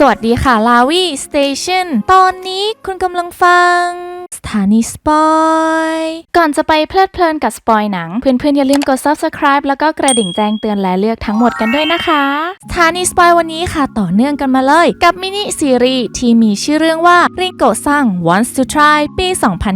สวัสดีค่ะลาวีสเตชันตอนนี้คุณกำลังฟัง ถานีสปอย ก่อนจะไปเพลิดเพลินกับสปอยหนัง เพื่อนๆ อย่าลืมกด subscribe แล้วก็กระดิ่งแจ้งเตือนและเลือกทั้งหมดกันด้วยนะคะสถานีสปอยวันนี้ค่ะต่อเนื่องกันมาเลย กับมินิซีรีส์ที่มีชื่อเรื่องว่าริงโกซัง Wants to Try ปี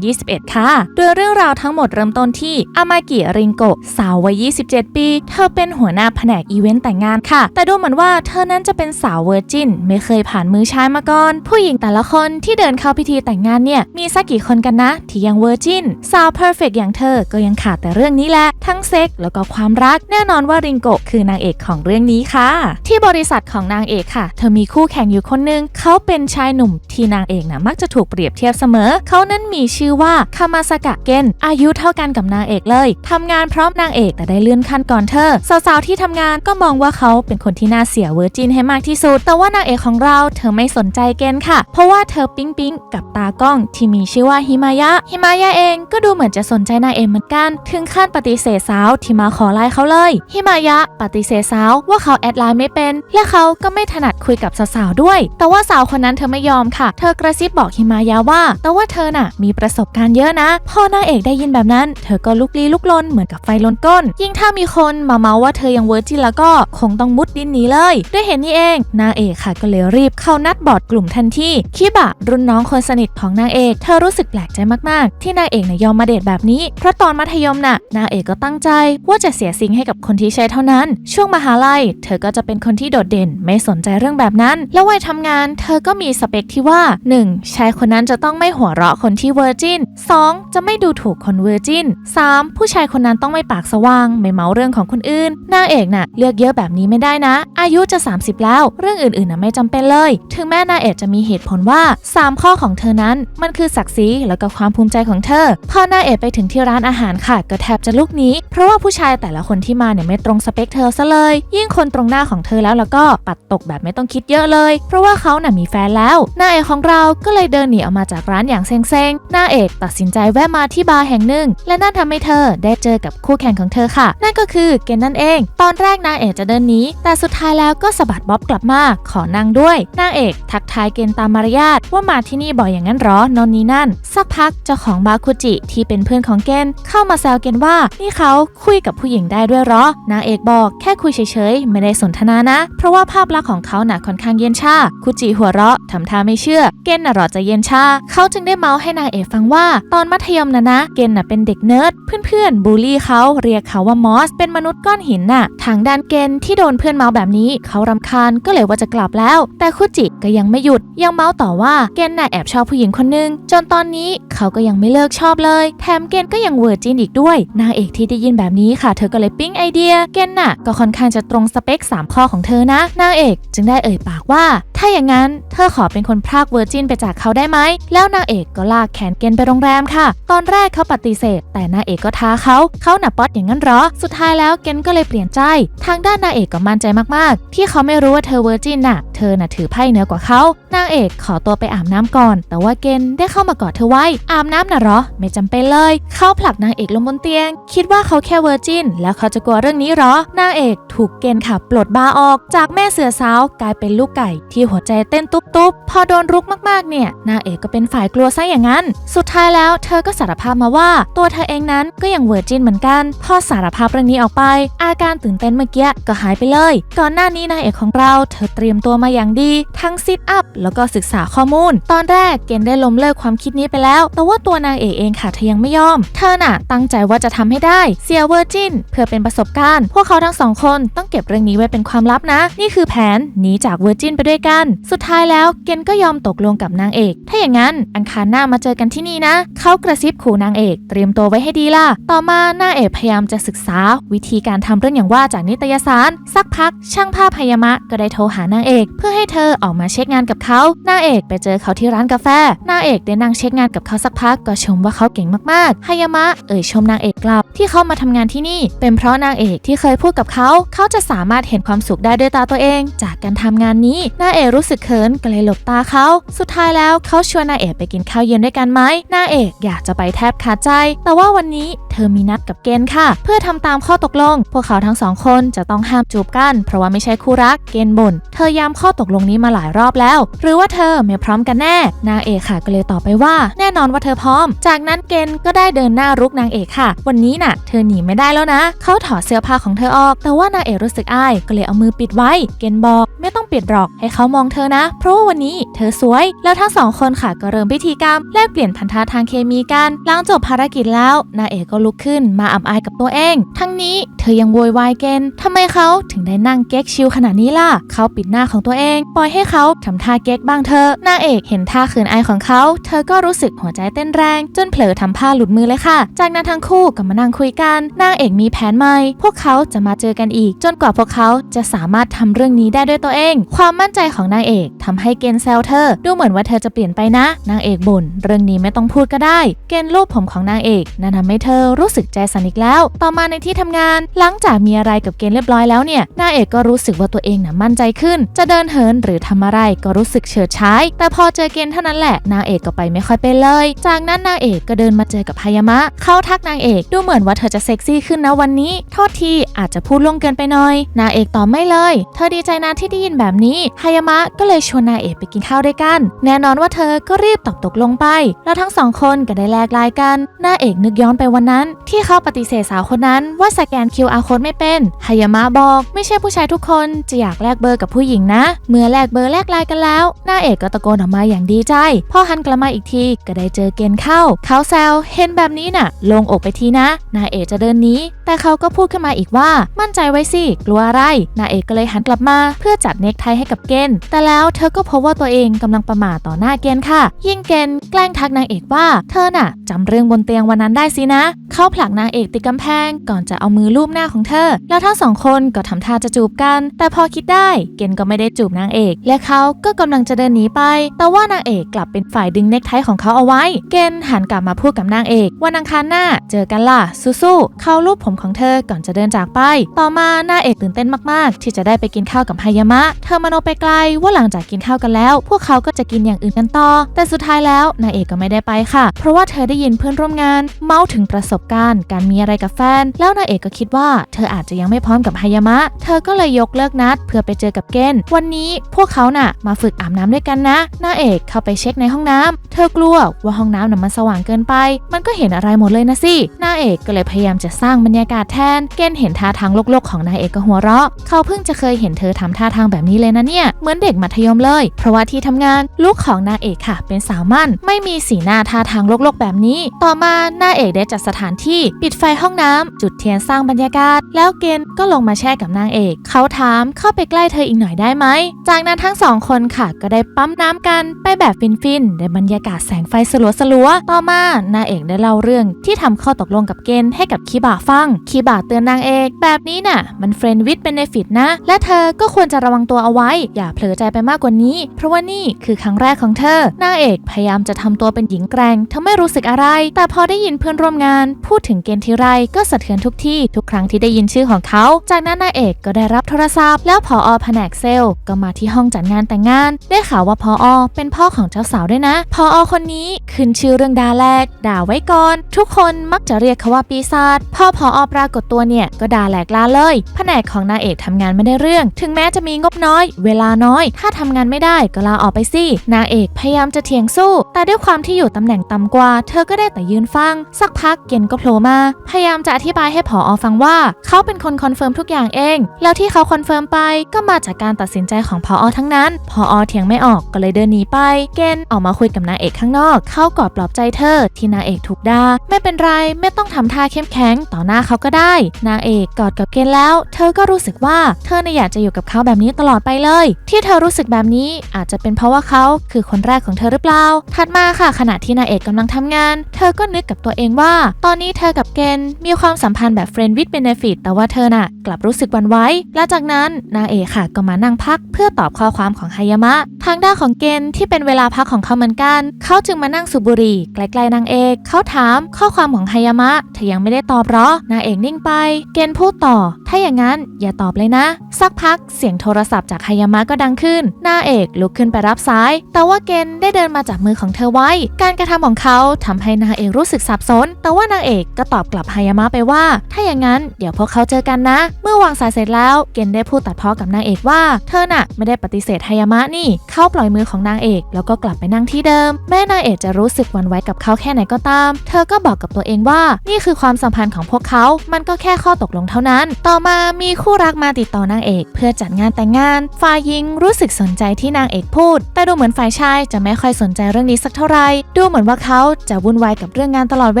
2021 ค่ะ โดยเรื่องราวทั้งหมดเริ่มต้นที่อามากิริงโกะสาววัย 27 ปี เธอเป็นหัวหน้าแผนกอีเวนต์แต่งงานค่ะ แต่ดูเหมือนว่าเธอนั้นจะเป็นสาวเวอร์จินไม่เคยผ่านมือชายมาก่อน ผู้หญิงแต่ละคนที่เดินเข้าพิธีแต่งงานเนี่ยมีสักกี่คนกันนะ ที่ยังเวอร์จินสาวเพอร์เฟกอย่างเธอก็ยังขาดแต่เรื่องนี้แหละ ทั้งเซ็กแล้วก็ความรักแน่นอนว่าริงโกะคือนางเอกของเรื่องนี้ค่ะ ที่บริษัทของนางเอกค่ะ เธอมีคู่แข่งอยู่คนหนึงเขาเป็นชายหนุ่มที่นางเอกนะมักจะถูกเปรียบเทียบเสมอ เขานั้นมีชื่อว่าคามาสกะเกนอายุเท่ากันกับนางเอกเลยทำงานพร้อมนางเอกแต่ได้เลื่อนขั้นก่อนเธอสาวๆที่ทำงานก็มองว่าเขาเป็นคนที่น่าเสียเวอร์จินให้มากที่สุด แต่ว่านางเอกของเราเธอไม่สนใจเกนค่ะ เพราะว่าเธอปิ๊งปิ๊งกับตากล้องที่มีชื่อว่าฮิมายะ ฮิมายะเองก็ดูเหมือนจะสนใจนางเอกเหมือนกัน ถึงขั้นปฏิเสธสาวที่มาขอไลน์เขาเลย ฮิมายะปฏิเสธสาวว่าเขาแอดไลน์ไม่เป็น และเขาก็ไม่ถนัดคุยกับสาวๆด้วย แต่ว่าสาวคนนั้นเธอไม่ยอมค่ะ เธอกระซิบบอกฮิมายะว่า แต่ว่าเธอน่ะมีประสบการณ์เยอะนะ พอนางเอกได้ยินแบบนั้น เธอก็ลุกลี้ลุกลนเหมือนกับไฟลนก้น ยิ่งถ้ามีคนมาเมาว่าเธอยังเวอร์จินแล้วก็คงต้องมุดดินหนีเลย ด้วยเหตุนี้เองนางเอกค่ะก็เลยรีบเข้านัดบอร์ดกลุ่มทันทีคิบะรุ่นน้องคนสนิทของนางเอก เธอรู้สึกแปลลกใจมากๆ ที่นางเอกน่ะยอมมาเดทแบบนี้ เพราะตอนมัธยมน่ะนางเอกก็ตั้งใจว่าจะเสียสิ่งให้กับคนที่ใช่เท่านั้น ช่วงมหาลัย เธอก็จะเป็นคนที่โดดเด่น ไม่สนใจเรื่องแบบนั้น แล้ววัยทำงาน เธอก็มีสเปคที่ว่า 1. ชายคนนั้นจะต้องไม่หัวเราะคนที่เวอร์จิน 2. จะไม่ดูถูกคนเวอร์จิน 3. ผู้ชายคนนั้นต้องไม่ปากสว่าง ไม่เมาเรื่องของคนอื่น นางเอกน่ะเลือกเยอะแบบนี้ไม่ได้นะ อายุจะ 30 แล้ว เรื่องอื่นๆน่ะไม่จำเป็นเลย ถึงแม้นางเอกจะมีเหตุผลว่า 3 ข้อของเธอนั้นมันคือศักดิ์ศรีแล้วก็ความภูมิใจของเธอ พอหน้าเอกไปถึงที่ร้านอาหารค่ะ ก็แทบจะลุกนี้ เพราะว่าผู้ชายแต่ละคนที่มาเนี่ยไม่ตรงสเปคเธอซะเลย ยิ่งคนตรงหน้าของเธอแล้วแล้วก็ปัดตกแบบไม่ต้องคิดเยอะเลย เพราะว่าเขาน่ะมีแฟนแล้วนางเอกของเราก็เลยเดินหนีออกมาจากร้านอย่างเซ็งๆนางเอกตัดสินใจแวะมาที่บาร์แห่งหนึ่ง และนั่นทำให้เธอได้เจอกับคู่แข่งของเธอค่ะ นั่นก็คือเกนนั่นเอง ตอนแรกนางเอกจะเดินหนีแต่สุดท้ายแล้วก็สะบัดบ๊อบกลับมาขอนั่งด้วยนางเอกทักทายเกนตามมารยาทว่ามาที่นี่บ่อยอย่างนั้นหรอนนนี่นั่นสักพักเจ้าของบาร์คุจิที่เป็นเพื่อนของเกนเข้ามาแซวเกนว่า นี่เขาคุยกับผู้หญิงได้ด้วยหรอ นางเอกบอกแค่คุยเฉยๆ ไม่ได้สนทนานะ เพราะว่าภาพลักษณ์ของเขาหน่ะค่อนข้างเย็นชาคุจิหัวเราะทำท่าไม่เชื่อ เกนน่ะหรอจะเย็นชาเขาจึงได้เมาให้นางเอกฟังว่า ตอนมัธยมนะนะ เกนน่ะเป็นเด็กเนิร์ดเพื่อนๆบูลลี่เขาเรียกเขาว่ามอส เป็นมนุษย์ก้อนหินน่ะทางด้านเกนที่โดนเพื่อนเมาแบบนี้เขารำคาญก็เลยว่าจะกลับแล้ว แต่คุจิก็ยังไม่หยุดยังเมาต่อว่าเกนน่ะแอบชอบผู้หญิงคนนึงจนตอนนี้เขาก็ยังไม่เลิกชอบเลย แถมเกนก็ยังเวอร์จินอีกด้วย นางเอกที่ได้ยินแบบนี้ค่ะ เธอก็เลยปิ๊งไอเดีย เกนน่ะ ก็ค่อนข้างจะตรงสเปค 3 ข้อของเธอนะ นางเอกจึงได้เอ่ยปากว่า ถ้าอย่างนั้นเธอขอเป็นคนพรากเวอร์จินไปจากเขาได้ไหม แล้วนางเอกก็ลากแขนเกนไปโรงแรมค่ะ ตอนแรกเขาปฏิเสธ แต่นางเอกก็ท้าเขา เขาหนับป๊อตอย่างนั้นหรอ สุดท้ายแล้วเกนก็เลยเปลี่ยนใจ ทางด้านนางเอกก็มั่นใจมากๆ ที่เขาไม่รู้ว่าเธอเวอร์จินน่ะ เธอน่ะถือไพ่เหนือกว่าเขา นางเอกขอตัวไปอาบน้ำก่อน แต่ว่าเกนได้เข้ามากอดเธอไว้อาบน้ำน่ะเหรอ ไม่จำเป็นเลย เขาผลักนางเอกลงบนเตียง คิดว่าเขาแค่เวอร์จินแล้วเขาจะกลัวเรื่องนี้เหรอนางเอกถูกเกนขับปลดบาออก จากแม่เสือสาวกลายเป็นลูกไก่ที่หัวใจเต้นตุ๊บๆ พอโดนรุกมากๆเนี่ยนางเอกก็เป็นฝ่ายกลัวซะอย่างนั้น สุดท้ายแล้วเธอก็สารภาพมาว่า ตัวเธอเองนั้นก็ยังเวอร์จินเหมือนกัน พอสารภาพเรื่องนี้ออกไป อาการตื่นเต้นเมื่อกี้ก็หายไปเลย ก่อนหน้านี้นางเอกของเราเธอเตรียมตัวมาอย่างดี ทั้งซิทอัพแล้วก็ศึกษาข้อมูล ตอนแรกเกณฑ์ได้ล้มเลิกความคิดนี้ไปแล้วแต่ว่าตัวนางเอกเองค่ะเธอยังไม่ยอม เธอน่ะตั้งใจว่าจะทำให้ได้เสียเวอร์จินเพื่อเป็นประสบการณ์ พวกเขาทั้งสองคนต้องเก็บเรื่องนี้ไว้เป็นความลับนะ นี่คือแผนหนีจากเวอร์จินไปด้วยกัน สุดท้ายแล้วเกณฑ์ก็ยอมตกลงกับนางเอก ถ้าอย่างนั้นอังคารหน้ามาเจอกันที่นี่นะเขากระซิบขู่นางเอก เตรียมตัวไว้ให้ดีล่ะ ต่อมานางเอกพยายามจะศึกษา วิธีการทำเรื่องอย่างว่าจากนิตยสาร สักพัก ช่างภาพพยามะก็ได้โทรหานางเอก เพื่อให้เธอออกมาเช็คงานกับเขานางเอกไปเจอเขาที่ร้านกาแฟนางเอกได้นั่งเช็คงานกับเขาสักพักก็ชมว่าเขาเก่งมากๆฮายามะเอ่ยชมนางเอกกลับ ที่เขามาทำงานที่นี่ เป็นเพราะนางเอกที่เคยพูดกับเขา เขาจะสามารถเห็นความสุขได้ด้วยตาตัวเอง จากการทำงานนี้นางเอกรู้สึกเขินก็เลยหลบตาเขา สุดท้ายแล้วเขาชวนนางเอกไปกินข้าวเย็นด้วยกันไหมนางเอกอยากจะไปแทบขาดใจ แต่ว่าวันนี้เธอมีนัดกับเกณฑ์ค่ะ เพื่อทำตามข้อตกลง พวกเขาทั้งสองคนจะต้องห้ามจูบกัน เพราะว่าไม่ใช่คู่รักเกณฑ์บ่นเธอย้ำข้อตกลงนี้มาหลายรอบแล้ว หรือว่าเธอไม่พร้อมกันแน่ นางเอกค่ะก็เลยตอบไปว่าแน่นอนว่าเธอพร้อม จากนั้นเกณฑ์ก็ได้เดินหน้ารุกนางเอกค่ะ วันนี้น่ะ เธอหนีไม่ได้แล้วนะ เขาถอดเสื้อผ้าของเธอออก แต่ว่านางเอกรู้สึกอาย ก็เลยเอามือปิดไว้ เกณฑ์บอกไม่ต้องปิดหรอก ให้เขามองเธอนะ เพราะว่าวันนี้เธอสวย แล้วทั้งสองคนค่ะก็เริ่มพิธีกรรมแลกเปลี่ยนพันธะทางเคมีกัน หลังจบภารกิจแล้วนางเอกก็ลุกขึ้นมาอับอายกับตัวเอง ทั้งนี้เธอยังโวยวายเกณฑ์ทำไมเขาถึงได้นั่งเก๊กชิลขนาดนี้ล่ะ เขาปิดหน้าของตัวเอง ปล่อยให้เขาทำท่าเก๊กบ้างเธอนางเอกเห็นท่าเขินอายของเขา เธอก็รู้สึกหัวใจเต้นแรง จนเผลอทำผ้าหลุดมือเลยค่ะ จากนั้นทั้งคู่ก็มานั่งคุยกัน นางเอกมีแผนใหม่ พวกเขาจะมาเจอกันอีก จนกว่าพวกเขาจะสามารถทำเรื่องนี้ได้ด้วยตัวเอง ความมั่นใจของนางเอกทำให้เกณฑ์แซวเธอ ดูเหมือนว่าเธอจะเปลี่ยนไปนะ นางเอกบ่นเรื่องนี้ไม่ต้องพูดก็ได้ เกณฑ์รูปผมของนางเอกนั่นทำให้เธอรู้สึกใจสั่นอีกแล้ว ต่อมาในที่ทำงาน หลังจากมีอะไรกับเกณฑ์เรียบร้อยแล้วเนี่ยนางเอกก็รู้สึกว่าตัวเองน่ะมั่นใจขึ้น จะเดินเหินหรือทำอะไรก็รู้สึกเฉิดฉายแต่พอเจอเกณฑ์เท่านั้นแหละนางเอกก็ไปไม่ค่อยเป็นเลย จากนั้นนางเอกก็เดินมาเจอกับฮายามะ เขาทักนางเอกดูเหมือนว่าเธอจะเซ็กซี่ขึ้นนะวันนี้ โทษทีอาจจะพูดล่วงเกินไปหน่อย นางเอกตอบไม่เลย เธอดีใจนะที่ได้ยินแบบนี้ฮายามะก็เลยชวนนางเอกไปกินข้าวด้วยกัน แน่นอนว่าเธอก็รีบตอบตกลงไป แล้วทั้งสองคนก็ได้แลกลน์กันนางเอกนึกย้อนไปวันนั้น ที่เขาปฏิเสธสาวคนนั้นว่าสแกน QR code ไม่เป็นฮายามะบอกไม่ใช่ผู้ชายทุกคนจะอยากแลกเบอร์กับผู้หญิงนะ เมื่อแลกเบอร์แลกลน์กันแล้วนางเอกก็ตะโกนออกมาอย่างดีใจพอหันกลับมาอีกทีก็ได้เจอเกณฑ์เข้า เขาแซวเห็นแบบนี้น่ะ ลงอกไปทีนะ นาเอกจะเดินหนี้ แต่เขาก็พูดขึ้นมาอีกว่า มั่นใจไว้สิ กลัวอะไร นาเอกก็เลยหันกลับมา เพื่อจัดเนคไทให้กับเกณฑ์แต่แล้วเธอก็พบว่าตัวเองกำลังประมาทต่อหน้าเกณฑ์ค่ะ ยิ่งเกณฑ์แกล้งทักนางเอกว่า เธอน่ะจำเรื่องบนเตียงวันนั้นได้สินะ เขาผลักนางเอกติดกำแพง ก่อนจะเอามือลูบหน้าของเธอ แล้วทั้งสองคนก็ทำท่าจะจูบกัน แต่พอคิดได้ เกณฑ์ก็ไม่ได้จูบนางเอก และเขาก็กำลังจะเดินหนีไป แต่ว่านางเอกกลับเป็นฝ่ายดึงเนคไทของเขาเอาไว้ เกณฑ์หันกลับมาพูดกับนางเอก วันอังคารหน้าเจอกันล่ะสู้ๆเขาลูบผมของเธอก่อนจะเดินจากไป ต่อมาหน้าเอกตื่นเต้นมากๆ ที่จะได้ไปกินข้าวกับไฮยามะ เธอมโนไปไกลว่าหลังจากกินข้าวกันแล้ว พวกเขาก็จะกินอย่างอื่นกันต่อ แต่สุดท้ายแล้วนางเอกก็ไม่ได้ไปค่ะ เพราะว่าเธอได้ยินเพื่อนร่วมงาน เมาถึงประสบการณ์ การมีอะไรกับแฟน แล้วนางเอกก็คิดว่าเธออาจจะยังไม่พร้อมกับไฮยามะ เธอก็เลยยกเลิกนัด เพื่อไปเจอกับเกนวันนี้พวกเขาน่ะ มาฝึกอาบน้ำด้วยกันนะนางเอกเข้าไปเช็คในห้องน้ำเธอกลัวว่าห้องน้ำน่ะมันสว่างเกินไป มันก็เห็นอะไรหมดเลยนะสินางเอกก็เลยพยายามจะสร้างบรรยากาศแทน เกนเห็นท่าทางโลกๆของนางเอกก็หัวเราะ เขาเพิ่งจะเคยเห็นเธอทำท่าทางแบบนี้เลยนะเนี่ย เหมือนเด็กมัธยมเลย เพราะว่าที่ทำงานลูกของนางเอกค่ะ เป็นสาวมั่น ไม่มีสีหน้าท่าทางโลกๆแบบนี้ ต่อมานางเอกได้จัดสถานที่ปิดไฟห้องน้ำจุดเทียนสร้างบรรยากาศ แล้วเกณฑ์ก็ลงมาแช่กับนางเอก เขาถามเข้าไปใกล้เธออีกหน่อยได้ไหม จากนั้นทั้งสองคนค่ะก็ได้ปั๊มน้ำกันไปแบบฟินๆในบรรยากาศแสงไฟสลัวๆต่อมานางเอกได้เล่าเรื่องที่ทำข้อตกลงกับเกณฑ์ให้กับคีบาฟัง คีบาเตือนนางเอกแบบนี้น่ะ มันเฟรนด์วิดเป็นในฟิตนะ และเธอก็ควรจะระวังตัวเอาไว้ อย่าเผลอใจไปมากกว่านี้ เพราะว่านี่คือครั้งแรกของเธอนางเอกพยายามจะทำตัวเป็นหญิงแกร่งเธอไม่รู้สึกอะไร แต่พอได้ยินเพื่อนร่วมงาน พูดถึงเกณฑ์ทีไรก็สะเทือนทุกที่ทุกครั้งที่ได้ยินชื่อของเขา จากนั้นนางเอกก็ได้รับโทรศัพท์ แล้วพออแผนกเซลล์ก็มาที่ห้องจัดงานแต่งงาน ได้ข่าวว่าพออเป็นพ่อของเจ้าสาวด้วยนะพออคนนี้ขึ้นชื่อเรื่องด่าแรกด่าไว้ก่อน ทุกคนมักจะเรียกเขาว่าปีศาจพอพออปรากฏตัวเนี่ยก็ด่าแหลกลาเลย แผนกของนางเอกทำงานไม่ได้เรื่อง ถึงแม้จะมีงบน้อย เวลาน้อย ถ้าทำงานไม่ได้ก็ลาออกไปสินางเอกพยายามจะเถียงสู้ แต่ด้วยความที่อยู่ตำแหน่งต่ำกว่า เธอก็ได้แต่ยืนฟัง สักพักเกณฑ์ก็โผล่มา พยายามจะอธิบายให้ผออฟังว่า เขาเป็นคนคอนเฟิร์มทุกอย่างเอง แล้วที่เขาคอนเฟิร์มไปก็มาจากการตัดสินใจของผออทั้งนั้น ผออเถียงไม่ออกก็เลยเดินหนีไป เกณฑ์ออกมาคุยกับนางเอกข้างนอกเขากอดปลอบใจเธอ ที่นางเอกถูกด่าไม่เป็นไรไม่ต้องทำท่าเข้มแข็งต่อหน้าเขาก็ได้ นางเอกกอดกับเกณฑ์แล้ว เธอก็รู้สึกว่าเธอน่ะอยากจะอยู่กับเขาแบบนี้ตลอดไปเลย ที่เธอรู้สึกแบบนี้อาจจะเป็นเพราะว่าเขาคือคนแรกของเธอหรือเปล่า ถัดมาค่ะขณะที่นางเอกกำลังทำงาน เธอก็นึกกับตัวเองว่า ตอนนี้เธอกับเกณฑ์มีความสัมพันธ์แบบ friend with benefit แต่ว่าเธอน่ะ กลับรู้สึกหวันไหวและจากนั้นนางเอกค่ะก็มานั่งพัก เพื่อตอบข้อความของฮายามะ ทางด้านของเกณฑ์ที่เป็นเวลาพักของเขาเหมือนกัน เขาจึงมานั่งสูบบุหรี่ใกล้ๆนางเอกเขาถามข้อความของไฮยามะเธอยังไม่ได้ตอบเหรอนางเอกนิ่งไป เกนพูดต่อ ถ้าอย่างนั้นอย่าตอบเลยนะ สักพักเสียงโทรศัพท์จากไฮยามะก็ดังขึ้นนางเอกลุกขึ้นไปรับสาย แต่ว่าเกนได้เดินมาจับมือของเธอไว้ การกระทำของเขาทำให้นางเอกรู้สึกสับสน แต่ว่านางเอกก็ตอบกลับไฮยามะไปว่า ถ้าอย่างนั้นเดี๋ยวพวกเขาเจอกันนะ เมื่อวางสายเสร็จแล้วเกนได้พูดตัดพ้อกับนางเอกว่า เธอน่ะ ไม่ได้ปฏิเสธไฮยามะนี่ เข้าปล่อยมือของนางเอก แล้วก็กลับไปนั่งที่เดิม แม่นางเอกจะรู้สึกวั่นไหวกับเขาแค่ไหนก็ตาม เธอก็บอกกับตัวเองว่า นี่คือความสัมพันธ์ของพวกเขา มันก็แค่ข้อตกลงเท่านั้น ต่อมามีคู่รักมาติดต่อนางเอก เพื่อจัดงานแต่งงาน ฝ่ายหญิงรู้สึกสนใจที่นางเอกพูด แต่ดูเหมือนฝ่ายชายจะไม่ค่อยสนใจเรื่องนี้สักเท่าไหร่ ดูเหมือนว่าเขาจะวุ่นวายกับเรื่องงานตลอดเ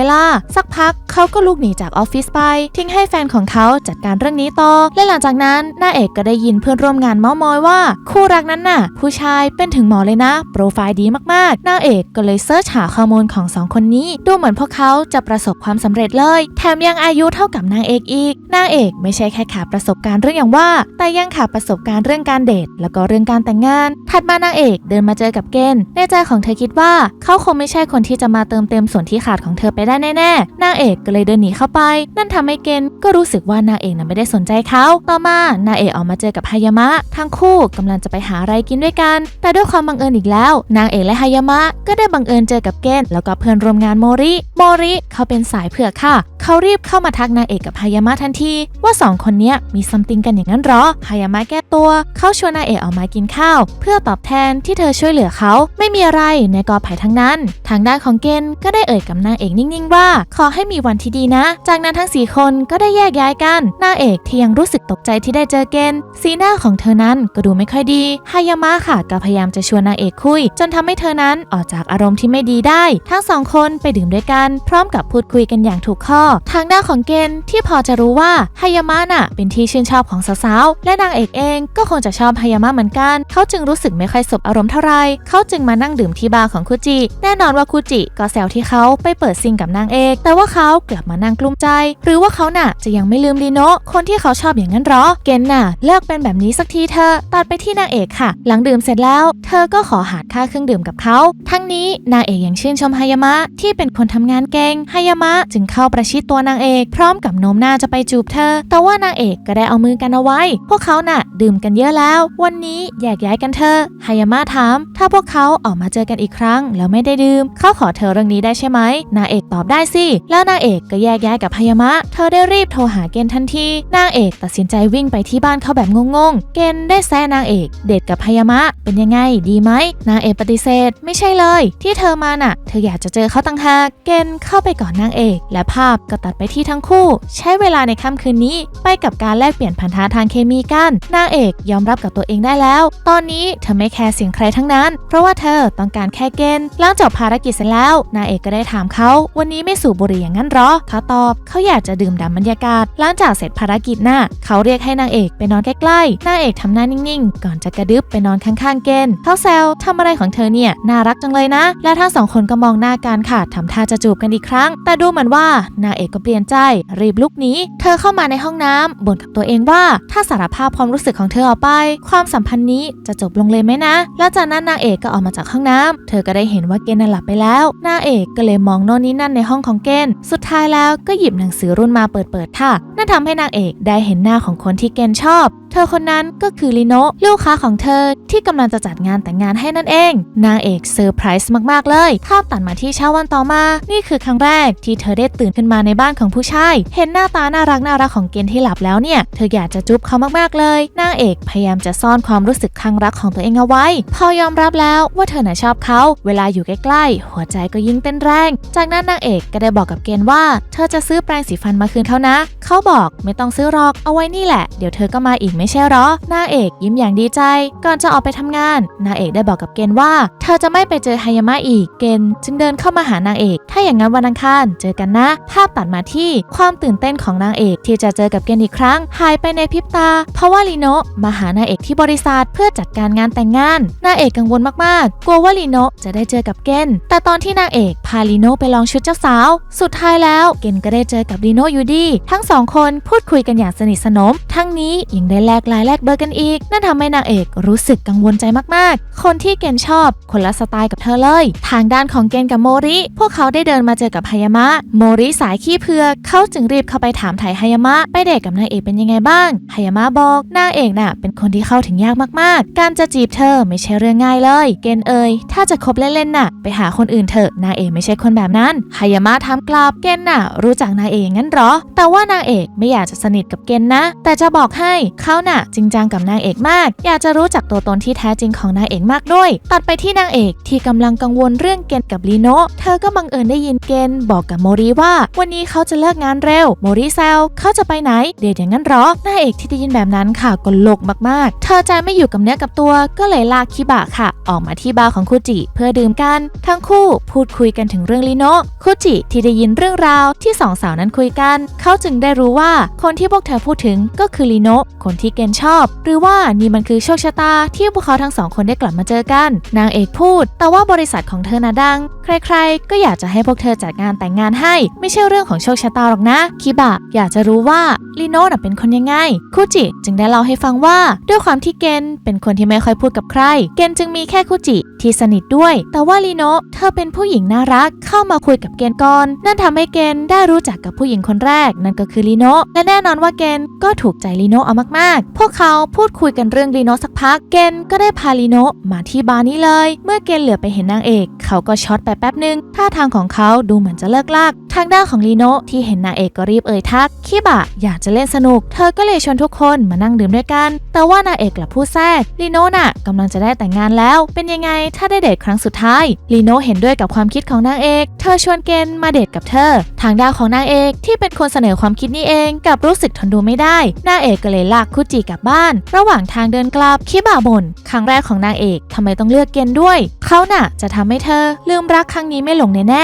วลา สักพักเขาก็ลุกหนีจากออฟฟิศไป ทิ้งให้แฟนของเขาจัดการเรื่องนี้ต่อ และหลังจากนั้นนางเอกก็ได้ยินเพื่อนร่วมงานเมาส์มอยว่า คู่รักนั้นน่ะ ผู้ชายเป็นถึงหมอเลยนะ โปรไฟล์ดีมากๆนางเอกก็เลยเสิร์ชหาข้อมูลของสองคนนี้ ดูเหมือนพวกเขาจะประสบความสำเร็จเลย แถมยังอายุเท่ากับนางเอกอีก นางเอกไม่ใช่แค่ขาดประสบการณ์เรื่องอย่างว่า แต่ยังขาดประสบการณ์เรื่องการเดทแล้วก็เรื่องการแต่งงาน ถัดมานางเอกเดินมาเจอกับเกณฑ์ในใจของเธอคิดว่าเขาคงไม่ใช่คนที่จะมาเติมเต็มส่วนที่ขาดของเธอไปได้แน่ๆ นางเอกก็เลยเดินหนีเข้าไป นั่นทำให้เกณฑ์ก็รู้สึกว่านางเอกน่ะไม่ได้สนใจเขา ต่อมานางเอกออกมาเจอกับฮายามะ ทั้งคู่กำลังจะไปหาอะไรกินด้วยกัน แต่ด้วยความบังเอิญอีกแล้ว นางเอกและฮายามะก็ได้บังเเอิญเจอกับเกณฑ์แล้วก็เพื่อนร่วมงานโมริ โมริเขาเป็นสายเผือกค่ะ เขารีบเข้ามาทักนางเอกกับฮายามะทันที ว่าสองคนนี้มีซัมติงกันอย่างนั้นหรอฮายามะแก้ตัว เขาชวนนางเอกออกมากินข้าว เพื่อตอบแทนที่เธอช่วยเหลือเขาไม่มีอะไรในกอไผ่ทั้งนั้น ทางด้านของเกณฑ์ก็ได้เอ่ยกับนางเอกนิ่งๆว่า ขอให้มีวันที่ดีนะ จากนั้นทั้งสี่คนก็ได้แยกย้ายกันนางเอกที่ยังรู้สึกตกใจที่ได้เจอเกณฑ์สีหน้าของเธอนั้นก็ดูไม่ค่อยดีฮายามะค่ะก็พยายามจะชวนนางเอกคุย จนทำให้เธอนั้นออกจากอารมณ์ที่ไม่ดีได้ ทั้งสองคนไปดื่มด้วยกัน พร้อมกับพูดคุยกันอย่างถูกข้อ ทางด้านของเกณฑ์ที่พอจะรู้ว่าฮายามะน่ะเป็นที่ชื่นชอบของสาวๆและนางเอกเองก็คงจะชอบฮายามะเหมือนกัน เขาจึงรู้สึกไม่ค่อยสบอารมณ์เท่าไหร่เขาจึงมานั่งดื่มที่บาร์ของคุจิ แน่นอนว่าคุจิก็แซวที่เขาไปเปิดซิงกับนางเอก แต่ว่าเขากลับมานั่งกลุ้มใจ หรือว่าเขาน่ะจะยังไม่ลืมลีโนะคนที่เขาชอบอย่างนั้นหรอ เกนน่ะเลิกเป็นแบบนี้สักทีเธอตัดไปที่นางเอกค่ะ หลังดื่มเสร็จแล้ว เธอก็ขอหาค่าเครื่องดื่มกับเขา ทั้งนี้นางเอกยังชื่นชมฮายามะที่เป็นคนทำงานเก่งฮายามะจึงเข้าประชิดตัวนางเอกพร้อมกับโน้มหน้าจะไปจูบเธอ แต่ว่านางเอกก็ได้เอามือกันเอาไว้ พวกเขาน่ะ ดื่มกันเยอะแล้ว วันนี้แยกย้ายกันเธอะฮายามะถาม ถ้าพวกเขาออกมาเจอกันอีกครั้ง แล้วไม่ได้ดื่ม เขาขอเธอเรื่องนี้ได้ใช่ไหมนางเอกตอบได้สิ แล้วนางเอกก็แยกย้ายกับฮายามะ เธอได้รีบโทรหาเกณฑ์ทันที นางเอกตัดสินใจวิ่งไปที่บ้านเขาแบบงงๆ เกณฑ์ได้แซะนางเอก เดทกับฮายามะ เป็นยังไงดีไหมนางเอกปฏิเสธ ไม่ใช่เลย ที่เธอมาน่ะ เธออยากจะเจอเขาต่างหาก เกณฑ์เข้าไปก่อนนางเอก และภาพก็ตัดไปที่ทั้งคู่ ใช้เวลาในค่ำคืนนี้ ไปกับการแลกเปลี่ยนพันธะทางเคมีกัน นางเอกยอมรับกับตัวเองได้แล้ว ตอนนี้เธอไม่แคร์เสียงใครทั้งนั้น เพราะว่าเธอต้องการแค่เกณฑ์หลังจบภารกิจเสร็จแล้ว นางเอกก็ได้ถามเขา วันนี้ไม่สูบบุหรี่อย่างนั้นหรอเขาตอบเขาอยากจะดื่มด่ำบรรยากาศหลังจากเสร็จภารกิจหน่ะเขาเรียกให้นางเอกไปนอนใกล้ๆนางเอกทำหน้านิ่งๆ ก่อนจะกระดึบไปนอนข้างๆเกณฑ์เขาแซวทำอะไรของเธอเนี่ยน่ารักจังเลยนะและทั้งสองคนก็มองหน้ากันค่ะทำท่าจะจูบกันอีกครั้ง แต่ดูเหมือนว่านางเอกก็เปลี่ยนใจ รีบลุกหนีเธอเข้ามาในห้องน้ำบ่นกับตัวเองว่า ถ้าสารภาพความรู้สึกของเธอออกไป ความสัมพันธ์นี้จะจบลงเลยไหมนะ แล้วจากนั้นนางเอกก็ออกมาจากห้องน้ำเธอก็ได้เห็นว่าเกณฑ์น่ะหลับไปแล้วนางเอกก็เลยมองโน่นนี่นั่นในห้องของเกณฑ์สุดท้ายแล้วก็หยิบหนังสือรุ่นมาเปิดเปิดค่ะนั่นทำให้นางเอกได้เห็นหน้าของคนที่เกณฑ์ชอบ เธอคนนั้นก็คือลิโนะลูกค้าของเธอที่กำลังจะจัดงานแต่งงานให้นั่นเอง นางเอกเซอร์ไพรส์มากๆ เลยภาพตัดมาที่เช้าวันต่อมา นี่คือครั้งแรกที่เธอได้ตื่นขึ้นมาในบ้านของผู้ชาย เห็นหน้าตาน่ารักน่ารักของเกณฑ์ที่หลับแล้วเนี่ย เธออยากจะจุ๊บเขามากๆ เลย นางเอกพยายามจะซ่อนความรู้สึกครั้งรักของตัวเองเอาไว้ พอยอมรับแล้วว่าเธอน่ะชอบเขา เวลาอยู่ใกล้ๆ หัวใจก็ยิ่งเต้นแรง จากนั้นนางเอกก็ได้บอกกับเกณฑ์ว่า เธอจะซื้อแปรงสีฟันมาคืนเขานะ เขาบอกไม่ต้องซื้อหรอกเอาไว้นี่แหละ เดี๋ยวเธอก็มาอีกไม่ใช่หรอนางเอกยิ้มอย่างดีใจ ก่อนจะออกไปทำงานนางเอกได้บอกกับเกณฑ์ว่า เธอจะไม่ไปเจอไฮยามะอีกเกณฑ์จึงเดินเข้ามาหานางเอก ถ้าอย่างนั้นวันอังคารเจอกันนะ ภาพตัดมาที่ความตื่นเต้นของนางเอกที่จะเจอกับเกณฑ์อีกครั้ง หายไปในพริบตา เพราะว่าลีโนะมาหานางเอกที่บริษัทเพื่อจัดการงานแต่งงานนางเอกกังวลมากๆ กลัวว่าลีโนะจะได้เจอกับเกณฑ์แต่ตอนที่นางเอกพาลีโนะไปลองชุดเจ้าสาว สุดท้ายแล้วเกณฑ์ก็ได้เจอกับลีโนะอยู่ดี ทั้งสองคนพูดคุยกันอย่างสนิทสนม ทั้งนี้ยังได้แลแลกลน์แลกเบอร์กันอีก นั่นทำให้นางเอกรู้สึกกังวลใจมากๆ คนที่เกณฑ์ชอบคนละสไตล์กับเธอเลย ทางด้านของเกณฑ์กับโมริ พวกเขาได้เดินมาเจอกับฮายามะ โมริสายขี้เผือกเขาจึงรีบเข้าไปถามไถ่ฮายามะ ไปเดทกับนางเอกเป็นยังไงบ้างฮายามะบอก นางเอกน่ะ เป็นคนที่เข้าถึงยากมากๆ การจะจีบเธอไม่ใช่เรื่องง่ายเลย เกณฑ์เอ่ยถ้าจะคบเล่นๆน่ะ ไปหาคนอื่นเถอะนางเอกไม่ใช่คนแบบนั้นฮายามะถามกลับเกณฑ์น่ะ รู้จักนางเอกงั้นหรอ แต่ว่านางเอกไม่อยากจะสนิทกับเกณฑ์นะ แต่จะบอกให้เขาน่ะ จริงจังกับนางเอกมาก อยากจะรู้จักตัวตนที่แท้จริงของนางเอกมากด้วย ตัดไปที่นางเอกที่กำลังกังวลเรื่องเกณฑ์กับลีโนเธอก็บังเอิญได้ยินเกณฑ์บอกกับโมริว่า วันนี้เขาจะเลิกงานเร็ว โมริแซวเขาจะไปไหน เดทอย่างนั้นหรอนางเอกที่ได้ยินแบบนั้นค่ะก็โลกมากๆ เธอใจไม่อยู่กับเนื้อกับตัว ก็เลยลากคิบะค่ะ ออกมาที่บาร์ของคุจิ เพื่อดื่มกัน ทั้งคู่พูดคุยกันถึงเรื่องลีโนคุจิที่ได้ยินเรื่องราวที่สองสาวนั้นคุยกัน เขาจึงได้รู้ว่าคนที่พวกเธอพูดถึงก็คือลีโนคนที่เกนชอบ หรือว่านี่มันคือโชคชะตาที่พวกเขาทั้งสองคนได้กลับมาเจอกัน นางเอกพูด แต่ว่าบริษัทของเธอนะดัง ใครๆ ก็อยากจะให้พวกเธอจัดงานแต่งงานให้ ไม่ใช่เรื่องของโชคชะตาหรอกนะ คิบะอยากจะรู้ว่าลีโนะน่เป็นคนยังไง คุจิจึงได้เล่าให้ฟังว่า ด้วยความที่เกนเป็นคนที่ไม่ค่อยพูดกับใคร เกนจึงมีแค่คุจิที่สนิทด้วย แต่ว่าลีโนะเธอเป็นผู้หญิงน่ารักเข้ามาคุยกับเกนก่อน นั่นทำให้เกนได้รู้จักกับผู้หญิงคนแรก นั่นก็คือลีโนะและแน่นอนว่าเกนก็ถูกใจลีโนะเอามากๆ พวกเขาพูดคุยกันเรื่องลีโนะสักพัก เกนก็ได้พาลีโนะมาที่บาร์นี้เลย เมื่อเกนเหลือไปเห็นนางเอก เขาก็ช็อตไปแป๊บหนึ่งท่าทางของเขาดูเหมือนจะเลิกลาก ทางด้านของลีโนที่เห็นนางเอกก็รีบเอ่ยทักคิบะอยากจะเล่นสนุก เธอก็เลยชวนทุกคนมานั่งดื่มด้วยกัน แต่ว่านางเอกกลับพูดแทรกลีโนน่ะกำลังจะได้แต่งงานแล้ว เป็นยังไงถ้าได้เดทครั้งสุดท้ายลีโนเห็นด้วยกับความคิดของนางเอก เธอชวนเกนมาเดทกับเธอ ทางด้านของนางเอกที่เป็นคนเสนอความคิดนี้เองกับรู้สึกทนดูไม่ได้นางเอกก็เลยลากคุจิกลับบ้าน ระหว่างทางเดินกลับคิบะบ่นครั้งแรกของนางเอกทำไมต้องเลือกเกนด้วย เขาน่ะจะทำให้เธอลืมรักครั้งนี้ไม่หลงแน่แน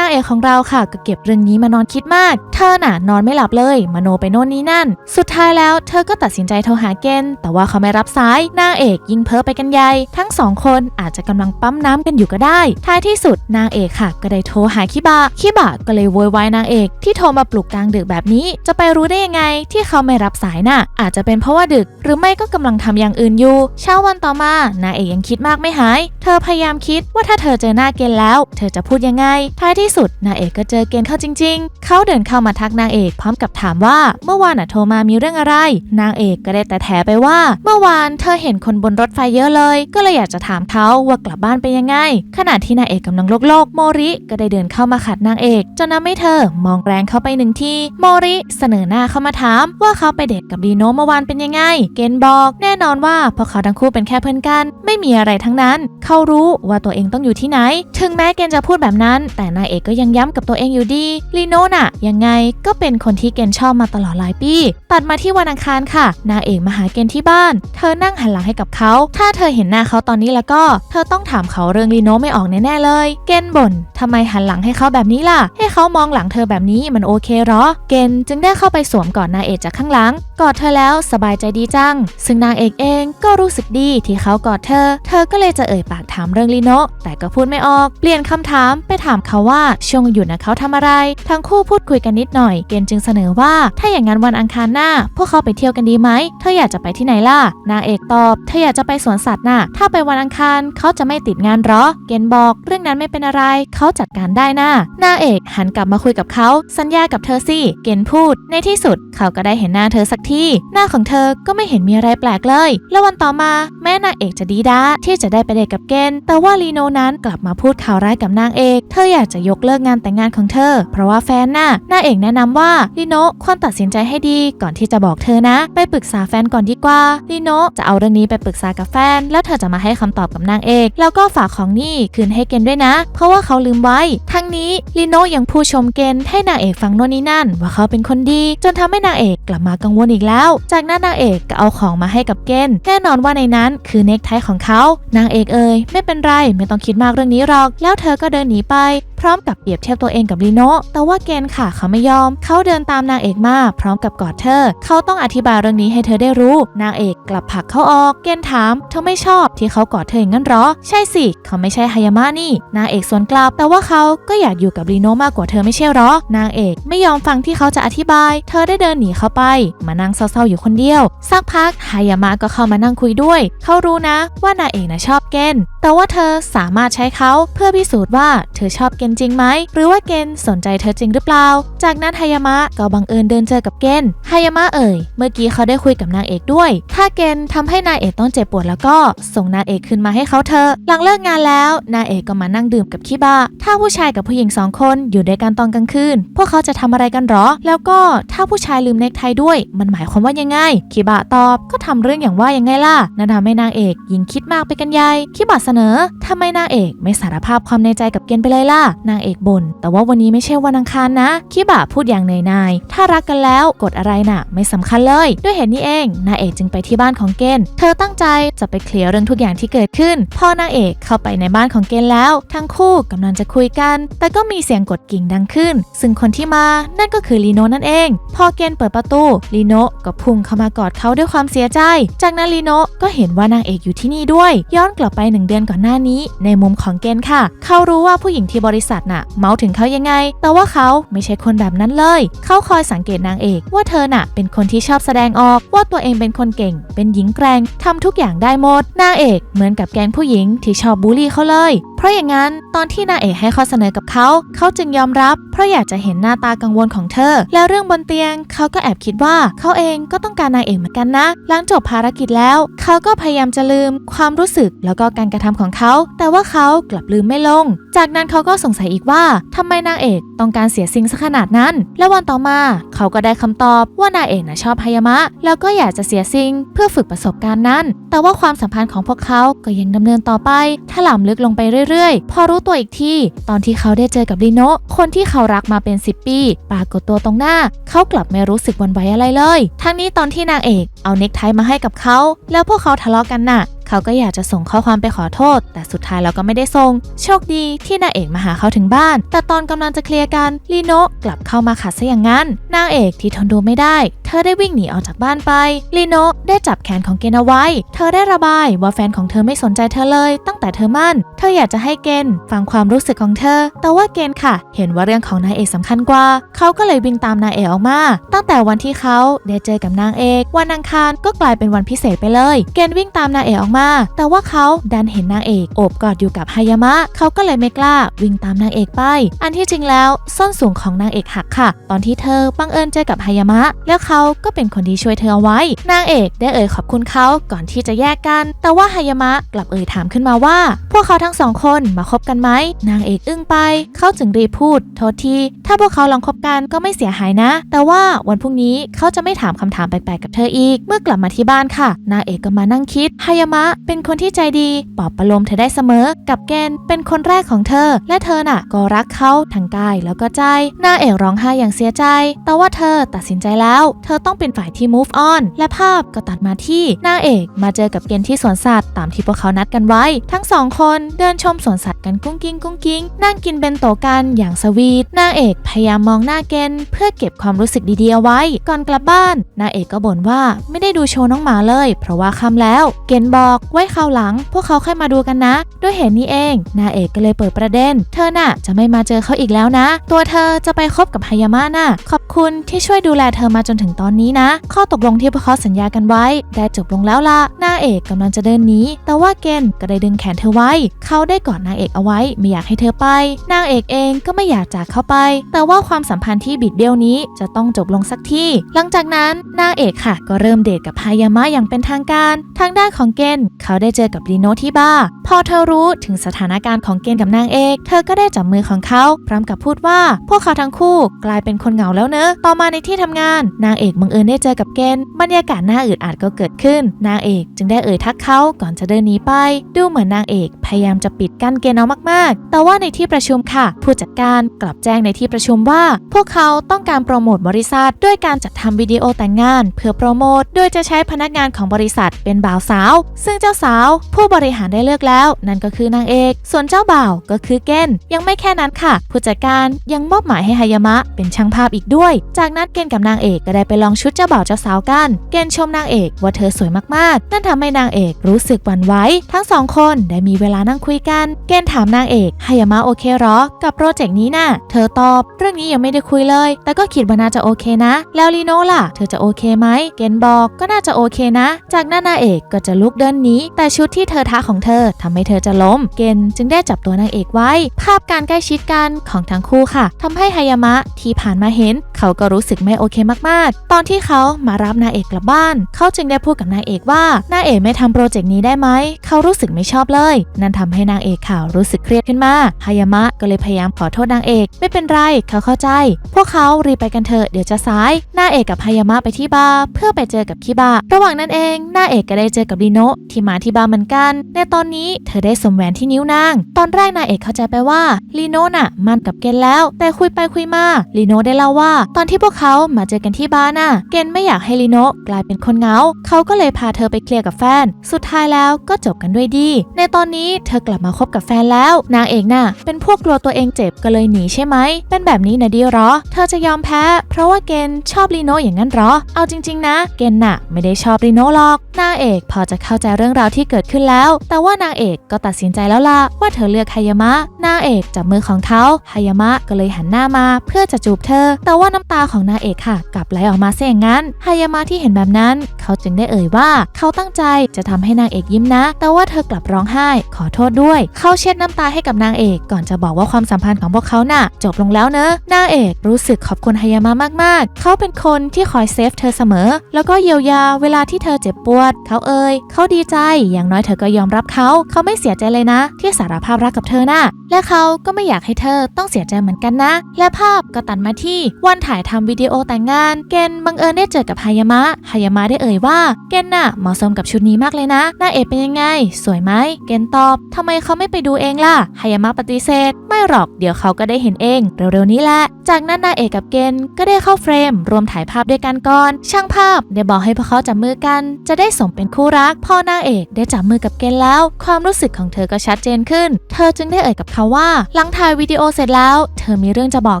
างเอกของเราค่ะก็เก็บเรื่องนี้มานอนคิดมาก เธอน่ะนอนไม่หลับเลย มโนไปโน่นนี่นั่น สุดท้ายแล้วเธอก็ตัดสินใจโทรหาเกนแต่ว่าเขาไม่รับสาย นางเอกยิ่งเพ้อไปกันใหญ่ ทั้งสองคนอาจจะกำลังปั๊มน้ำกันอยู่ก็ได้ ท้ายที่สุดนางเอกค่ะก็ได้โทรหาคิบะ คิบะก็เลยโวยวายนางเอกที่โทรมาปลุกกลางดึกแบบนี้ จะไปรู้ได้ยังไงที่เขาไม่รับสายน่ะ อาจจะเป็นเพราะว่าดึก หรือไม่ก็กำลังทำอย่างอื่นอยู่ เช้าวันต่อมานางเอกยังคิดมากไม่หาย เธอพยายามคิดว่าถ้าเธอเจอหน้าเกณฑ์แล้ว เธอจะพูดยังไง ท้ายที่สุดนางเอกก็เจอเกณฑ์เข้าจริง ๆ เขาเดินเข้ามาทักนางเอกพร้อมกับถามว่าเมื่อวานน่ะโทรมามีเรื่องอะไร นางเอกก็ได้แต่แถไปว่า เมื่อวานเธอเห็นคนบนรถไฟเยอะเลย ก็เลยอยากจะถามเขาว่ากลับบ้านเป็นยังไง ขณะที่นางเอกกำลังโลกโลกโมริก็ได้เดินเข้ามาขัดนางเอกจนทำให้เธอมองแรงเข้าไปหนึ่งทีโมริเสนอหน้าเข้ามาถามว่าเขาไปเดทกับดีโนเมื่อวานเป็นยังไง เกนบอกแน่นอนว่าพวกเขาทั้งคู่เป็นแค่เพื่อนกัน ไม่มีอะไรทั้งนั้น เขารู้ว่าตัวเองต้องอยู่ที่ไหน ถึงแม้เกนจะพูดแบบนั้น แต่นายเอกก็ยังย้ำกับตัวเองอยู่ดีลีโนน่ะ ยังไงก็เป็นคนที่เกนชอบมาตลอดหลายปี ตัดมาที่วันอังคารค่ะ นางเอกมาหาเกนที่บ้าน เธอนั่งหันหลังให้กับเขา ถ้าเธอเห็นหน้าเขาตอนนี้แล้วก็ เธอต้องถามเขาเรื่องลีโนไม่ออกแน่ๆเลย เกนบ่นทำไมหันหลังให้เขาแบบนี้ล่ะ ให้เขามองหลังเธอแบบนี้มันโอเคเหรอ เกนจึงได้เข้าไปสวมกอดนางเอกจากข้างหลัง กอดเธอแล้วสบายใจดีจัง ซึ่งนางเอกเองก็รู้สึกดีที่เขากอดเธอ เธอก็เลยจะเอ่ยปากถามเรื่องลีโนะแต่ก็พูดไม่ออก เปลี่ยนคำถามไปถามเขาว่าช่วงอยู่นะเขาทำอะไร ทั้งคู่พูดคุยกันนิดหน่อย เกนจึงเสนอว่า ถ้าอย่างนั้นวันอังคารหน้า พวกเขาไปเที่ยวกันดีไหม เธออยากจะไปที่ไหนล่ะ นางเอกตอบ เธออยากจะไปสวนสัตว์น่ะ ถ้าไปวันอังคารเขาจะไม่ติดงานหรอ เกนบอก เรื่องนั้นไม่เป็นอะไร เขาจัดการได้น่ะ นางเอกหันกลับมาคุยกับเขา สัญญากับเธอสิ เกนพูด ในที่สุดเขาก็ได้เห็นหน้าเธอสักที หน้าของเธอก็ไม่เห็นมีอะไรแปลกเลย แล้ววันต่อมา แม่นางเอกจะดีด้าที่จะได้ไปเดทกับเกน แต่ว่าลีโนนั้นกลับมาพูดข่าวร้ายกับนางเอก เธออยากจะยกเลิกงานแต่งงานของเธอ เพราะว่าแฟนน่ะนางเอกแนะนำว่าลีโนควรตัดสินใจให้ดีก่อนที่จะบอกเธอนะ ไปปรึกษาแฟนก่อนดีกว่าลีโนจะเอาเรื่องนี้ไปปรึกษากับแฟน แล้วเธอจะมาให้คำตอบกับนางเอก แล้วก็ฝากของนี่คืนให้เกนด้วยนะ เพราะว่าเขาลืมไว้ ทั้งนี้ลีโนยังพูดชมเกนให้นางเอกฟังโน่นนี่นั่น ว่าเขาเป็นคนดี จนทำให้นางเอกกลับมากังวลอีกแล้ว จากนั้นนางเอกก็เอาของมาให้กับเกนแน่นอนว่าในนั้นคือเนคไทของเขานางเอกเอ่ยไม่เป็นไรไม่ต้องคิดมากเรื่องนี้หรอก แล้วเธอก็เดินหนีไปพร้อมกับเปรียบเทียบตัวเองกับลีโนแต่ว่าเกนค่ะเขาไม่ยอม เขาเดินตามนางเอกมา พร้อมกับกอดเธอ เขาต้องอธิบายเรื่องนี้ให้เธอได้รู้ นางเอกกลับผลักเขาออก เกนถาม เธอไม่ชอบที่เขากอดเธออย่างนั้นหรอ ใช่สิ เขาไม่ใช่ฮายามะนี่ นางเอกสวนกลับ แต่ว่าเขาก็อยากอยู่กับลีโนมากกว่าเธอไม่ใช่หรอ นางเอกไม่ยอมฟังที่เขาจะอธิบาย เธอได้เดินหนีเขาไป มานั่งเศร้าๆอยู่คนเดียว สักพักฮายามะก็เข้ามานั่งคุยด้วย เขารู้นะว่านางเอกนะชอบเกนแต่ว่าเธอสามารถใช้เขาเพื่อพิสูจน์ว่าเธอชอบเกนจริงไหมหรือว่าเกนสนใจเธอจริงหรือเปล่า จากนั้นฮายามะก็บังเอิญเดินเจอกับเกนฮายามะเอ่ย เมื่อกี้เขาได้คุยกับนางเอกด้วย ถ้าเกนทำให้นางเอกต้องเจ็บปวดแล้วก็ส่งนางเอกคืนมาให้เขาเธอ หลังเลิกงานแล้วนางเอกก็มานั่งดื่มกับคิบะถ้าผู้ชายกับผู้หญิงสองคนอยู่ด้วยกันตอนกลางคืน พวกเขาจะทำอะไรกันหรอ แล้วก็ถ้าผู้ชายลืมเนคไทด้วย มันหมายความว่ายังไง คิบะตอบก็ทำเรื่องอย่างว่ายังไงล่ะนั่นทำให้นางเอกยิ่งคิดมากไปกันใหญ่คิบะเสนอทำไมนางเอกไม่สารภาพความในใจกับเกนไปเลยล่ะนางเอกบน่นแต่ว่าวันนี้ไม่ใช่วันอังคารนะ คิบะพูดอย่างเนยนาย ถ้ารักกันแล้วกดอะไรน่ะ ไม่สำคัญเลย ด้วยเหตุนี้เอง นางเอกจึงไปที่บ้านของเกนเธอตั้งใจจะไปเคลียร์เรื่องทุกอย่างที่เกิดขึ้น พอนางเอกเข้าไปในบ้านของเกนแล้ว ทั้งคู่กำลังจะคุยกัน แต่ก็มีเสียงกดกิ่งดังขึ้น ซึ่งคนที่มานั่นก็คือลีโนนั่นเอง พอเกนเปิดประตูลีโนก็พุ่งเข้ามากอดเขาด้วยความเสียใจ จากนั้นลีโนก็เห็นว่านางเอกอยู่ที่นี่ด้วย ย้อนกลับไปหนึ่งเดือนก่อนหน้านี้ ในมุมของเกนค่ะ เขารู้ว่าผู้หญิงที่บริษัทน่ะเมาถึงเขายังไง แต่ว่าเขาไม่ใช่คนแบบนั้นเลย เขาคอยสังเกตนางเอกว่าเธอน่ะ เป็นคนที่ชอบแสดงออกว่าตัวเองเป็นคนเก่ง เป็นหญิงแกร่งทำทุกอย่างได้หมด นางเอกเหมือนกับแก๊งผู้หญิงที่ชอบบูลลี่เขาเลย เพราะอย่างนั้นตอนที่นางเอกให้ข้อเสนอกับเขา เขาจึงยอมรับ เพราะอยากจะเห็นหน้าตากังวลของเธอ แล้วเรื่องบนเตียงเขาก็แอบคิดว่าเขาเองก็ต้องการนางเอกเหมือนกันนะ หลังจบภารกิจแล้ว เขาก็พยายามจะลืมความรู้สึกแล้วก็การกระทำของเขา แต่ว่าเขากลับลืมไม่ลง จากนั้นเขาก็สงสัยอีกว่าทำไมนางเอกต้องการเสียสิ่งสักขนาดนั้น และวันต่อมาเขาก็ได้คำตอบว่านางเอกน่ะชอบฮายามะ แล้วก็อยากจะเสียสิ่งเพื่อฝึกประสบการณ์นั้น แต่ว่าความสัมพันธ์ของพวกเขาก็ยังดำเนินต่อไปถลำลึกลงไปเรื่อยๆ พอรู้ตัวอีกทีตอนที่เขาได้เจอกับลิโนะคนที่เขารักมาเป็น 10 ปี ปรากฏตัวตรงหน้า เขากลับไม่รู้สึกวันไหวอะไรเลย ทั้งนี้ตอนที่นางเอก เอาเน็กไทมาให้กับเขา แล้วพวกเขาทะเลาะกันน่ะ เขาก็อยากจะส่งข้อความไปขอโทษ แต่สุดท้ายเราก็ไม่ได้ส่ง โชคดีที่นางเอกมาหาเขาถึงบ้าน แต่ตอนกำลังจะเคลียร์กันลีโนะกลับเข้ามาขัดซะอย่างนั้น นางเอกที่ทนดูไม่ได้ เธอได้วิ่งหนีออกจากบ้านไปลีโนะได้จับแขนของเกนเอาไว้ เธอได้ระบายว่าแฟนของเธอไม่สนใจเธอเลย ตั้งแต่เธอมั่น เธออยากจะให้เกนฟังความรู้สึกของเธอ แต่ว่าเกนค่ะ เห็นว่าเรื่องของนางเอกสำคัญกว่า เขาก็เลยวิ่งตามนางเอกออกมา ตั้งแต่วันที่เขาได้เจอกับนางเอก วันอังคารก็กลายเป็นวันพิเศษไปเลย เกนวิ่งตามนางเอกออกมาแต่ว่าเขาดันเห็นนางเอกโอบกอดอยู่กับฮายามะเขาก็เลยไม่กล้าวิ่งตามนางเอกไป อันที่จริงแล้วส้นสูงของนางเอกหักค่ะ ตอนที่เธอบังเอิญเจอกับฮายามะ แล้วเขาก็เป็นคนที่ช่วยเธอเอาไว้ นางเอกได้เอ่ยขอบคุณเขาก่อนที่จะแยกกัน แต่ว่าฮายามะกลับเอ่ยถามขึ้นมาว่า พวกเขาทั้งสองคนมาคบกันไหมนางเอกอึ้งไป เขาจึงรีพูด โทษทีถ้าพวกเขาลองคบกันก็ไม่เสียหายนะ แต่ว่าวันพรุ่งนี้เขาจะไม่ถามคำถามแปลกๆกับเธออีก เมื่อกลับมาที่บ้านค่ะ นางเอกก็มานั่งคิดฮายามะเป็นคนที่ใจดีปลอบประโลมเธอได้เสมอ กับเกนเป็นคนแรกของเธอ และเธอน่ะ ก็รักเขาทั้งกายแล้วก็ใจนางเอกร้องไห้อย่างเสียใจ แต่ว่าเธอตัดสินใจแล้ว เธอต้องเป็นฝ่ายที่ move on และภาพก็ตัดมาที่นางเอกมาเจอกับเกนที่สวนสัตว์ตามที่พวกเขานัดกันไว้ ทั้งสองคนเดินชมสวนสัตว์กันกุ้งกิ้งกุ้งกิ้งนั่งกินเบนโตะกันอย่างสวีทนางเอกพยายามมองหน้าเกนเพื่อเก็บความรู้สึกดีๆเอาไว้ ก่อนกลับบ้านนางเอกก็บ่นว่าไม่ได้ดูโชว์น้องหมาเลย เพราะว่าค่ำแล้วเกนบอกไว้คราวหลัง พวกเขาค่อยมาดูกันนะ ด้วยเหตุนี้เอง นางเอกก็เลยเปิดประเด็น เธอน่ะจะไม่มาเจอเขาอีกแล้วนะ ตัวเธอจะไปคบกับฮายามะน่ะ ขอบคุณที่ช่วยดูแลเธอมาจนถึงตอนนี้นะ ข้อตกลงที่พวกเขาสัญญากันไว้ ได้จบลงแล้วล่ะนางเอกกำลังจะเดินหนีแต่ว่าเกนก็ได้ดึงแขนเธอไว้ เขาได้กอดนางเอกเอาไว้ ไม่อยากให้เธอไป นางเอกเองก็ไม่อยากจากเขาไป แต่ว่าความสัมพันธ์ที่บิดเบี้ยวนี้จะต้องจบลงสักทีหลังจากนั้นนางเอกค่ะ ก็เริ่มเดทกับฮายามะอย่างเป็นทางการ ทางด้านของเกนเขาได้เจอกับลีโนที่บาร์พอเธอรู้ถึงสถานการณ์ของเกนกับนางเอก เธอก็ได้จับมือของเขาพร้อมกับพูดว่า พวกเขาทั้งคู่กลายเป็นคนเหงาแล้วเนอะต่อมาในที่ทำงาน นางเอกบังเอิญได้เจอกับเกนบรรยากาศน่าอึดอัดก็เกิดขึ้น นางเอกจึงได้เอ่ยทักเขาก่อนจะเดินหนีไป ดูเหมือนนางเอกพยายามจะปิดกั้นเกณฑ์เอามากๆ แต่ว่าในที่ประชุมค่ะ ผู้จัดการกลับแจ้งในที่ประชุมว่า พวกเขาต้องการโปรโมทบริษัท ด้วยการจัดทำวิดีโอแต่งงาน เพื่อโปรโมทโดยจะใช้พนักงานของบริษัทเป็นบ่าวสาวซึ่งเจ้าสาวผู้บริหารได้เลือกแล้ว นั่นก็คือนางเอก ส่วนเจ้าบ่าวก็คือเกนยังไม่แค่นั้นค่ะ ผู้จัดการยังมอบหมายให้ฮายามะเป็นช่างภาพอีกด้วย จากนั้นเกนกับนางเอกก็ได้ไปลองชุดเจ้าบ่าวเจ้าสาวกัน เกนชมนางเอกว่าเธอสวยมากๆ นั่นทำให้นางเอกรู้สึกหวั่นไหวทั้งสองคนได้มีเวลานั่งคุยกัน เกนถามนางเอกฮายามะโอเคเหรอ กับโปรเจกต์นี้น่ะเธอตอบ เรื่องนี้ยังไม่ได้คุยเลย แต่ก็คิดว่าน่าจะโอเคนะ แล้วลีโน่ล่ะ เธอจะโอเคไหมเกนบอกก็น่าจะโอเคนะ จากนั้นนางเอกก็จะลุกเดินนีแต่ชุดที่เธอทาของเธอทำให้เธอจะล้ม เกนจึงได้จับตัวนางเอกไว้ ภาพการใกล้ชิดกันของทั้งคู่ค่ะทำให้ฮายามะที่ผ่านมาเห็น เขาก็รู้สึกไม่โอเคมากๆ ตอนที่เขามารับนางเอกกลับบ้าน เขาจึงได้พูดกับนางเอกว่านางเอกไม่ทำโปรเจกต์นี้ได้ไหม เขารู้สึกไม่ชอบเลย นั่นทำให้นางเอกข่าวรู้สึกเครียดขึ้นมาฮายามะก็เลยพยายามขอโทษนางเอก ไม่เป็นไรเขาเข้าใจ พวกเขารีบไปกันเถอะเดี๋ยวจะสายนางเอกกับฮายามะไปที่บาร์เพื่อไปเจอกับคิบะระหว่างนั้นเองนางเอกก็ได้เจอกับลีโนะที่มาที่บาร์เหมือนกัน ในตอนนี้เธอได้สมแหวนที่นิ้วนาง ตอนแรกนางเอกเข้าใจไปว่าลีโนะน่ะมันกับเกนแล้ว แต่คุยไปคุยมาลีโนะได้เล่าว่า ตอนที่พวกเขามาเจอกันที่บ้าร์น่ะเกนไม่อยากให้ลีโนะกลายเป็นคนเหงา เขาก็เลยพาเธอไปเคลียร์กับแฟน สุดท้ายแล้วก็จบกันด้วยดี ในตอนนี้เธอกลับมาคบกับแฟนแล้ว นางเอกน่ะ เป็นพวกกลัวตัวเองเจ็บก็เลยหนีใช่ไหม เป็นแบบนี้นะดีหรอ เธอจะยอมแพ้ เพราะว่าเกนชอบลีโนะอย่างนั้นหรอ เอาจริง ๆ นะ เกนน่ะ ไม่ได้ชอบลีโนะหรอก นางเอกพอจะเข้าใจเรื่องราวที่เกิดขึ้นแล้ว แต่ว่านางเอกก็ตัดสินใจแล้วล่ะว่าเธอเลือกฮายามะ นางเอกจับมือของเขาฮายามะก็เลยหันหน้ามา เพื่อจะจูบเธอ แต่ว่าน้ำตาของนางเอกค่ะ กลับไหลออกมาเสียอย่างนั้นฮายามะที่เห็นแบบนั้น เขาจึงได้เอ่ยว่า เขาตั้งใจจะทำให้นางเอกยิ้มนะ แต่ว่าเธอกลับร้องไห้ ขอโทษด้วย เขาเช็ดน้ำตาให้กับนางเอกก่อนจะบอกว่าความสัมพันธ์ของพวกเขาน่ะ จบลงแล้วเนอะนางเอกรู้สึกขอบคุณฮายามะมาก ๆ เขาเป็นคนที่คอยเซฟเธอเสมอ แล้วก็เยียวยาเวลาที่เธอเจ็บปวด เขาเอ่ยเขาดีใจ อย่างน้อยเธอก็ยอมรับเขา เขาไม่เสียใจเลยนะ ที่สารภาพรักกับเธอน่ะ และเขาก็ไม่อยากให้เธอต้องเสียใจเหมือนกันนะ และภาพก็ตัดมาที่วันถ่ายทำวิดีโอแต่งงาน เกนบังเอิญได้เจอกับฮายามะ ฮายามะได้เอ่ยว่า เกนน่ะเหมาะสมกับชุดนี้มากเลยนะ หน้าเอกเป็นยังไง สวยไหม เกนตอบทำไมเขาไม่ไปดูเองล่ะ ฮายามะปฏิเสธ ไม่หรอก เดี๋ยวเขาก็ได้เห็นเอง เร็วๆนี้แหละ จากนั้นนาเอกกับเกนก็ได้เข้าเฟรม รวมถ่ายภาพด้วยกันก่อน ช่างภาพได้บอกให้พวกเขาจับมือกัน จะได้สมเป็นคู่รัก พอนางาเอกได้จับมือกับเกนแล้ว ความรู้สึกของเธอก็ชัดเจนขึ้น เธอจึงได้เอ่ยกับเขาว่า หลังถ่ายวิดีโอเสร็จแล้ว เธอมีเรื่องจะบอก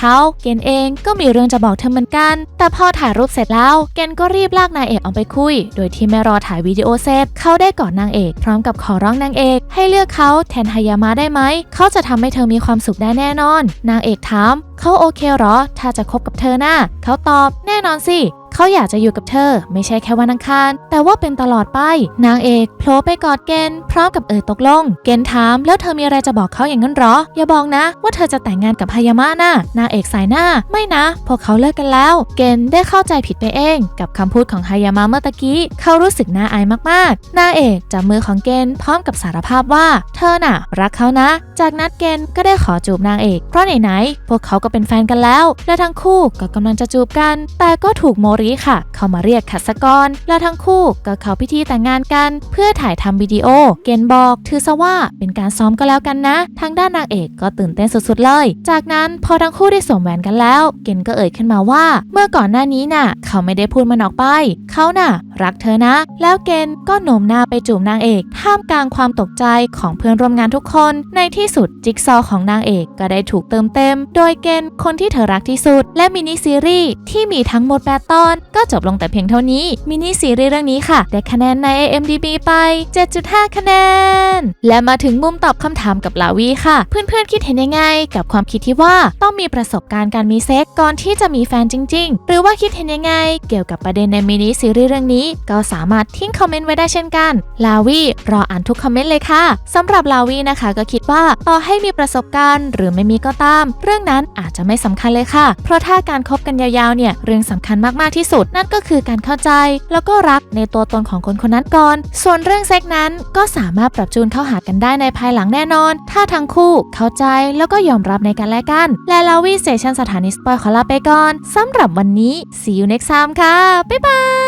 เขา เกนเองก็มีเรื่องจะบอกเธอเหมือนกัน แต่พอถ่ายรูปเสร็จแล้ว เกนก็รีบลากนางเอกออกไปคุย โดยที่ไม่รอถ่ายวิดีโอเสร็จ เขาได้กอดนางเอก พร้อมกับขอร้องนางเอก ให้เลือกเขาแทนฮายามะได้ไหม เขาจะทำให้เธอมีความสุขได้แน่นอน นางเอกถามเขาโอเคเหรอ ถ้าจะคบกับเธอน่ะเขาตอบ แน่นอนสิ เขาอยากจะอยู่กับเธอ ไม่ใช่แค่วันอังคาร แต่ว่าเป็นตลอดไป นางเอกโผล่ไปกอดเกนพร้อมกับเอ่ยตกลง เกนถามแล้วเธอมีอะไรจะบอกเขาอย่างนั้นหรอ อย่าบอกนะ ว่าเธอจะแต่งงานกับฮายามะนะนางเอกสายหน้า ไม่นะ พวกเขาเลิกกันแล้ว เกนได้เข้าใจผิดไปเอง กับคำพูดของฮายามะเมื่อตะกี้เขารู้สึกน่าอายมากๆนางเอกจับมือของเกนพร้อมกับสารภาพว่า เธอน่ะ รักเขานะ จากนั้นเกนก็ได้ขอจูบนางเอกเพราะไหนๆพวกเขาก็เป็นแฟนกันแล้ว และทั้งคู่ก็กำลังจะจูบกัน แต่ก็ถูกโมริค่ะ เข้ามาเรียกขัดสกร และทั้งคู่ก็เข้าพิธีแต่งงานกัน เพื่อถ่ายทำวิดีโอ เกนบอกถือซะว่าเป็นการซ้อมก็แล้วกันนะ ทางด้านนางเอกก็ตื่นเต้นสุดๆเลย จากนั้นพอทั้งคู่ได้สวมแหวนกันแล้ว เกนก็เอ่ยขึ้นมาว่า เมื่อก่อนหน้านี้น่ะ เขาไม่ได้พูดมันออกไป เขาน่ะ รักเธอนะ แล้วเกนก็โน้มหน้าไปจูบนางเอก ท่ามกลางความตกใจของเพื่อนร่วมงานทุกคน ในที่สุดจิ๊กซอว์ของนางเอกก็ได้ถูกเติมเต็ม โดยเกนคนที่เธอรักที่สุด และมินิซีรีส์ที่มีทั้งหมด8ตอน ก็จบลงแต่เพียงเท่านี้ มินิซีรีส์เรื่องนี้ค่ะ ได้คะแนนใน IMDb ไป 7.5 คะแนน และมาถึงมุมตอบคำถามกับลาวีค่ะ เพื่อนๆคิดเห็นยังไง กับความคิดที่ว่าต้องมีประสบการณ์การมีเซ็กก่อนที่จะมีแฟนจริง ๆ หรือว่าคิดเห็นยังไง เกี่ยวกับประเด็นในมินิซีรีส์เรื่องนี้ก็สามารถทิ้งคอมเมนต์ไว้ได้เช่นกัน ลาวีรออ่านทุกคอมเมนต์เลยค่ะสำหรับลาวีนะคะก็คิดว่าต่อให้มีประสบการณ์ หรือไม่มีก็ตาม เรื่องนั้นอาจจะไม่สำคัญเลยค่ะ เพราะถ้าการคบกันยาวๆเนี่ยเรื่องสำคัญมากๆที่สุด นั่นก็คือการเข้าใจ แล้วก็รักในตัวตนของคนคนนั้นก่อน ส่วนเรื่องเซ็กนั้นก็สามารถปรับจูนเข้าหากันได้ในภายหลังแน่นอน ถ้าทั้งคู่เข้าใจแล้วก็ยอมรับในกันและกัน และลาวีเซชันสถานีสปอยขอลาไปก่อนสำหรับวันนี้ see you next time ค่ะ บ๊ายบาย